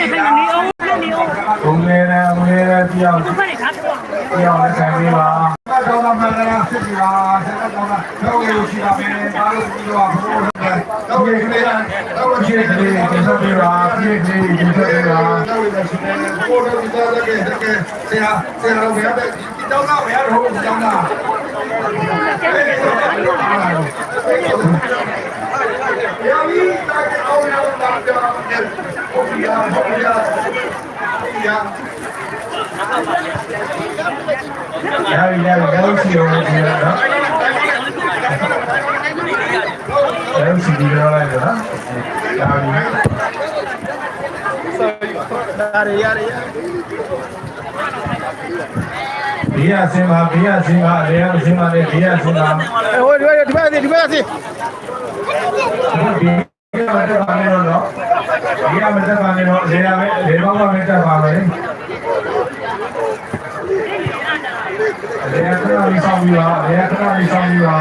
နေခိုင်းနေအောင်နေအောင်ဘုံလေးနဲ့ဘုံလေးနဲ့ပြောင်းဘယ်နဲ့ခါတော့ပြောင်းနဲ့ဆိုင်ပေးပါတော့တော့မှလည်းဖြစ်ပြီလားဆက်တော့တော့တော့ရှိပါမယ်ဒါလို့ပြီးတော့ဘုံတော့ဒီကလေးတော့ဒီကလေးဒီဆိုပြီးပါဒီကလေးဒီဆိုပြီးပါတော့ဒီရှိနေကိုတော့ဒီတော့လည်းတကယ်ဆရာဆရာတော့ဘယ်တော့ဒီတော့တော့ဘယ်တော့ဒီတော့တော့ယာမီတာက အောင်ရအောင်တာကြောင့်ဟုတ်ပြီဟုတ်ပြီဟုတ်ပြီရပြီရပြီတော့စီရောဒီတော့တော့စီဒီရောလိုက်တော့ရပြီရတယ်ရတယ်ရဘေးရစင်ပါဘေးရစင်ပါလေရစင်ပါလေဘေးရစင်ပါဟိုဒီဘက်ဒီဘက်ဒီဘက်စီ ဘေးရမတက်ပါနဲ့တော့ဘေးရမတက်ပါနဲ့တော့လေရမယ်လေဘောင်းမတက်ပါမယ်လေရခဏလေးဆောင်ပြီးပါလေရခဏလေးဆောင်ပြီးပါ